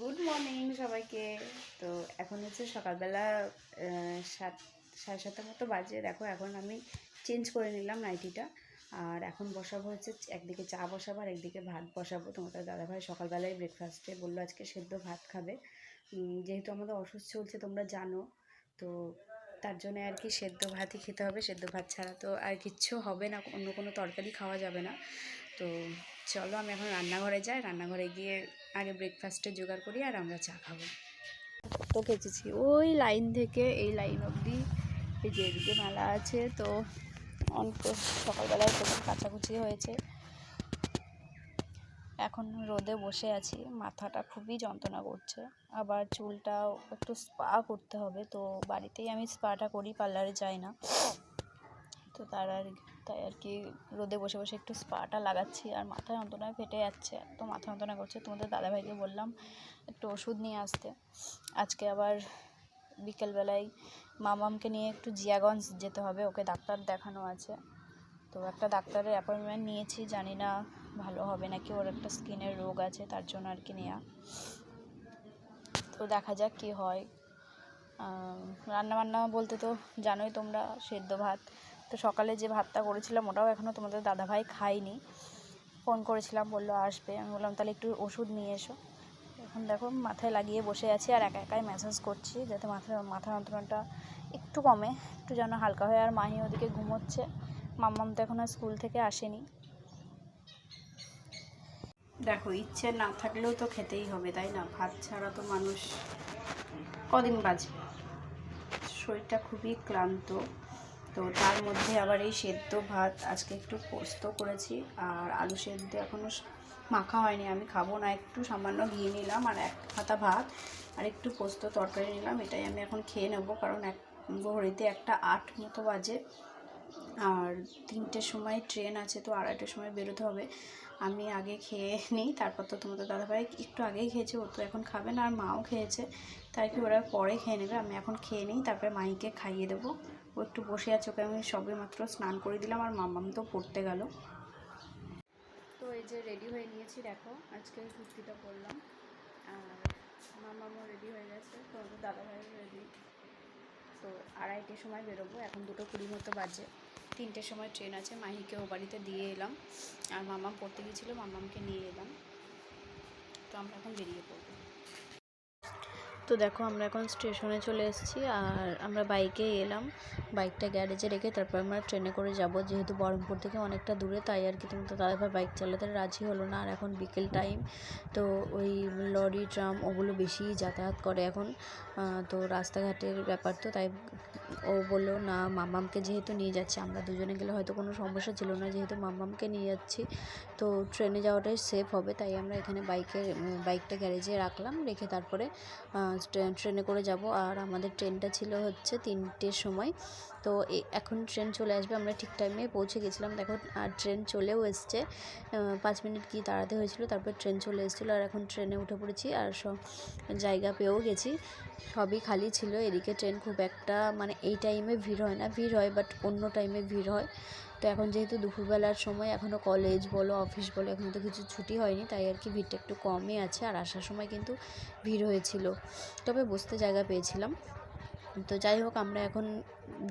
Good morning সবাইকে। তো এখন হচ্ছে সকালবেলা সাত, সাড়ে সাতটার মতো বাজে। দেখো, এখন আমি চেঞ্জ করে নিলাম নাইটিটা আর এখন বসাবো হচ্ছে একদিকে চা বসাবো আর একদিকে ভাত বসাবো। তোমাদের দাদাভাই সকালবেলায় ব্রেকফাস্টে বলল আজকে সেদ্ধ ভাত খাবে। যেহেতু আমাদের অসুস্থ চলছে, তোমরা জানো। তো তার জন্য আর কি সেদ্ধ ভাতই খেতে হবে, সেদ্ধ ভাত ছাড়া তো আর কিচ্ছু হবে না, অন্য কোনো তরকারি খাওয়া যাবে না। তো চলো আমি এখন রান্নাঘরে যাই, রান্নাঘরে গিয়ে আগে ব্রেকফাস্টে জোগাড় করি আর আমরা চা খাব। তো কেচেছি ওই লাইন থেকে, এই লাইন অবধি এই যে এদিকে মেলা আছে, তো অনেক সকালবেলায় প্রথম কাচাকুচি হয়েছে। এখন রোদে বসে আছি, মাথাটা খুবই যন্ত্রণা করছে। আবার চুলটাও একটু স্পা করতে হবে, তো বাড়িতেই আমি স্পাটা করি, পার্লারে যাই না। তো তার আর, তাই আর কি রোদে বসে বসে একটু স্পাটা লাগাচ্ছি, আর মাথা যন্ত্রণায় ফেটে যাচ্ছে, এত মাথা যন্ত্রণা করছে। তোমাদের দাদাভাইকে বললাম একটু ওষুধ নিয়ে আসতে। আজকে আবার বিকেলবেলায় মামামকে নিয়ে একটু জিয়াগঞ্জ যেতে হবে, ওকে ডাক্তার দেখানো আছে। তো একটা ডাক্তারের অ্যাপয়েন্টমেন্ট নিয়েছি, জানি না ভালো হবে নাকি? ওর একটা স্কিনের রোগ আছে, তার জন্য আর কি নেওয়া তো দেখা যাক কী হয়। রান্না বান্না বলতে তো জানোই তোমরা, সেদ্ধ ভাত। তো সকালে যে ভাতটা করেছিলাম, ওটাও এখনও তোমাদের দাদাভাই খায়নি। ফোন করেছিলাম, বলল আসবে। আমি বললাম, তাহলে একটু ওষুধ নিয়ে এসো। এখন দেখো, মাথায় লাগিয়ে বসে আছি আর একা একাই ম্যাসাজ করছি, যাতে মাথার, মাথা যন্ত্রণাটা একটু কমে, একটু যেন হালকা হয়। আর মাহি ওদিকে ঘুমোচ্ছে। মাম্মাম তো এখন স্কুল থেকে আসেনি। দেখো, ইচ্ছে না থাকলেও তো খেতেই হবে, তাই না? ভাত ছাড়া তো মানুষ কদিন বাঁচবে? শরীরটা খুবই ক্লান্ত। তো তার মধ্যে আবার এই সেদ্ধ ভাত, আজকে একটু পোস্ত করেছি, আর আলু সেদ্ধ এখনও মাখা হয়নি। আমি খাব না, একটু সামান্য ঘি নিলাম আর এক হাতা ভাত, আর একটু পোস্ত তরকারি নিলাম, এটাই আমি এখন খেয়ে নেব, কারণ এক ঘড়িতে একটা আট মতো বাজে। আর তিনটের সময় ট্রেন আছে, তো আড়াইটার সময় বেরোতে হবে। আমি আগে খেয়ে নিই, তারপর তো তোমাদের দাদাভাই একটু আগেই খেয়েছে ও তো এখন খাবে না, আর মাও খেয়েছে, তাই কি ওরা পরে খেয়ে নেবে, আমি এখন খেয়ে নিই, তারপরে মাইকে খাইয়ে দেবো। ও একটু বসে আছে, ওকে আমি সবে মাত্র স্নান করে দিলাম, আর মামাম তো পড়তে গেল। তো এই যে রেডি হয়ে নিয়েছি, দেখো, আজকে কুর্তিটা পরলাম, আর মামামও রেডি হয়ে গেছে, তো দাদাভাইও রেডি তো আড়াইটের সময় বেরোবো, এখন দুটো কুড়ি মতো বাজে। তিনটের সময় ট্রেন আছে, মাহিকে ও বাড়িতে দিয়ে এলাম। আর মামাম পড়তে গিয়েছিল, মামামকে নিয়ে এলাম। তো আমরা এখন বেরিয়ে পড়ব। তো দেখো আমরা এখন স্টেশনে চলে এসেছি আর আমরা বাইকে এলাম। বাইকটা গ্যারেজে রেখে তারপর আমরা ট্রেনে করে যাব। যেহেতু বহরমপুর থেকে অনেকটা দূরে, তাই আর কি তুমি তো দাদাভাই বাইক চালাতে রাজি হলো না। আর এখন বিকেল টাইম, তো ওই লরি, ট্রাম ওগুলো বেশি যাতায়াত করে এখন। তো রাস্তাঘাটের ব্যাপার তো, তাই ও বলল, না, মামামকে যেহেতু নিয়ে যাচ্ছে, আমরা দুজনে গেলে হয়তো কোনো সমস্যা ছিল না। যেহেতু মামামকে নিয়ে যাচ্ছি, তো ট্রেনে যাওয়াটাই সেফ হবে। তাই আমরা এখানে বাইকের, বাইকটা গ্যারেজে রাখলাম, রেখে তারপরে ট্রেনে করে যাব। আর আমাদের ট্রেনটা ছিল হচ্ছে তিনটের সময়। তো এখন ট্রেন চলে আসবে। আমরা ঠিক টাইমে পৌঁছে গেছিলাম। দেখো, আর ট্রেন চলেও এসছে। পাঁচ মিনিট কি দাঁড়াতে হয়েছিল, তারপর ট্রেন চলে এসেছিল। আর এখন ট্রেনে উঠে পড়েছি আর সব জায়গা পেয়েও গেছি। সবই খালি ছিল। এদিকে ট্রেন খুব একটা মানে এই টাইমে ভিড় হয় না। ভিড় হয় বাট অন্য টাইমে ভিড় হয়। তো এখন যেহেতু দুপুরবেলার সময় এখনও কলেজ বলো অফিস বলো, এখন তো কিছু ছুটি হয়নি, তাই আর কি ভিড়টা একটু কমই আছে আর আসার সময় কিন্তু ভিড় হয়েছিল। তবে বসতে জায়গা পেয়েছিলাম। তো যাই হোক, আমরা এখন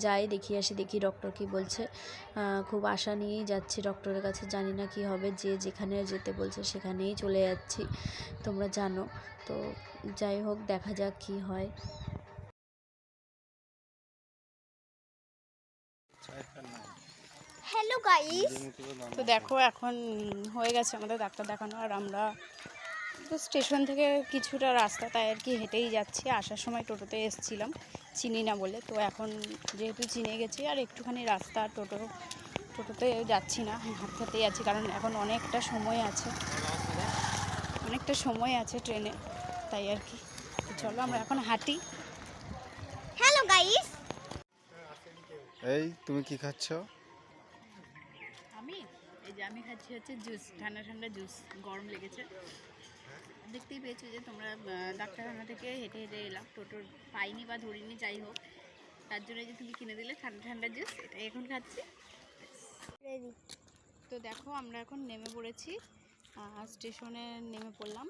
যাই, দেখি আসি, দেখি ডক্টর কি বলছে। খুব আশা নিয়েই যাচ্ছি ডক্টরের কাছে, জানি না কি হবে, যে যেখানে যেতে বলছে সেখানেই চলে যাচ্ছি, তোমরা জানো। তো যাই হোক, দেখা যাক কি হয়। হ্যালো গাইস তো দেখো এখন হয়ে গেছে আমাদের ডাক্তার দেখানো আর আমরা তো স্টেশন থেকে কিছুটা রাস্তা তাই আর কি হেঁটেই যাচ্ছি। আসার সময় টোটোতে এসেছিলাম চিনি না বলে। তো এখন যেহেতু চিনে গেছি আর একটুখানি রাস্তা টোটো টোটোতে যাচ্ছি না হাঁটতেই আছি কারণ এখন অনেকটা সময় আছে। অনেকটা সময় আছে ট্রেনে তাই আর কি। চলো আমরা এখন হাঁটি। হ্যালো গাইস এই তুমি কি খাচ্ছ? যে আমি খাচ্ছি হচ্ছে জুস ঠান্ডা ঠান্ডা জুস গরম লেগেছে। দেখতেই পেয়েছ যে তোমরা ডাক্তারখানা থেকে হেঁটে হেঁটে এলাম। টোটো পাইনি বা ধরিনি যাই হোক। তার জন্য যে তুমি কিনে দিলে ঠান্ডা ঠান্ডা জুস এটাই এখন খাচ্ছি। তো দেখো আমরা এখন নেমে পড়েছি। স্টেশনে নেমে পড়লাম।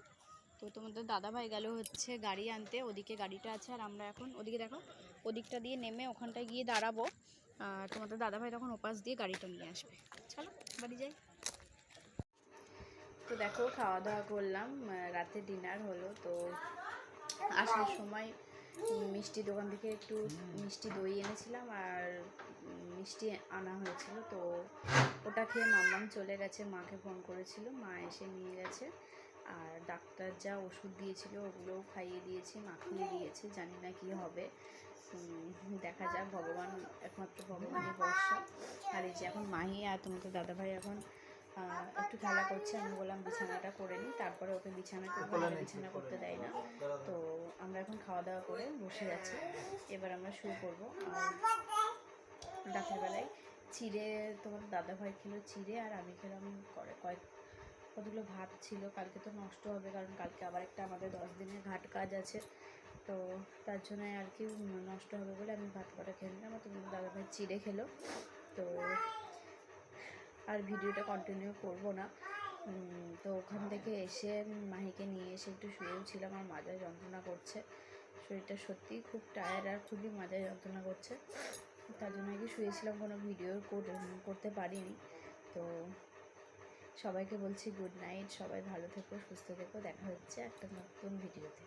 তো তোমাদের দাদাভাই গেল হচ্ছে গাড়ি আনতে। ওদিকে গাড়িটা আছে আর আমরা এখন ওদিকে দেখো ওদিকটা দিয়ে নেমে ওখানটায় গিয়ে দাঁড়াবো। তোমাদের দাদাভাই তখন ওপাশ দিয়ে গাড়িটা নিয়ে আসবে। চলো, বাড়ি যাই। তো দেখো খাওয়া দাওয়া করলাম, রাতে ডিনার হলো, তো আসার সময় মিষ্টি দোকান থেকে একটু মিষ্টি দই এনেছিলাম আর মিষ্টি আনা হয়েছিল, তো ওটা খেয়ে মাম্মাম চলে গেছে, মাকে ফোন করেছিল, মা এসে নিয়ে গেছে। আর ডাক্তার যা ওষুধ দিয়েছিল, ওগুলোও খাইয়ে দিয়েছি, মাখিয়ে দিয়েছে, জানি না কি হবে। দেখা যাক ভগবান একমাত্র ভগবানের ভরসা। আর এই যে এখন মাহি আর তোমাদের দাদাভাই এখন একটু খেলা করছে আমি বললাম বিছানাটা করে নিই তারপরে ওকে বিছানা বিছানা করতে দেয় না। তো আমরা এখন খাওয়া দাওয়া করে বসে আছি। এবার আমরা শুরু করব। আর রাত্রেবেলায় চিড়ে তোমার দাদাভাই খেলো চিড়ে আর আমি খেলাম করে কয়েক কতগুলো ভাত ছিল কালকে তো নষ্ট হবে কারণ কালকে আবার একটা আমাদের দশ দিনের ঘাট কাজ আছে। তো তার জন্য আর কি নষ্ট হবে বলে আমি ভাত কটা খেয়ে নিলাম তোমার দাদাভাই চিড়ে খেলো। তো আর ভিডিওটা কন্টিনিউ করব না। তো ওখান থেকে এসে মাহিকে নিয়ে এসে একটু শুয়েও ছিলাম আর মাজায় যন্ত্রণা করছে। শরীরটা সত্যিই খুব টায়ার্ড আর খুবই মাজায় যন্ত্রণা করছে। তার জন্য কি শুয়েছিলাম, কোনো ভিডিও করতে পারিনি। তো সবাইকে বলছি গুড নাইট সবাই ভালো থেকো, সুস্থ থেকো, দেখা হচ্ছে একটা নতুন ভিডিওতে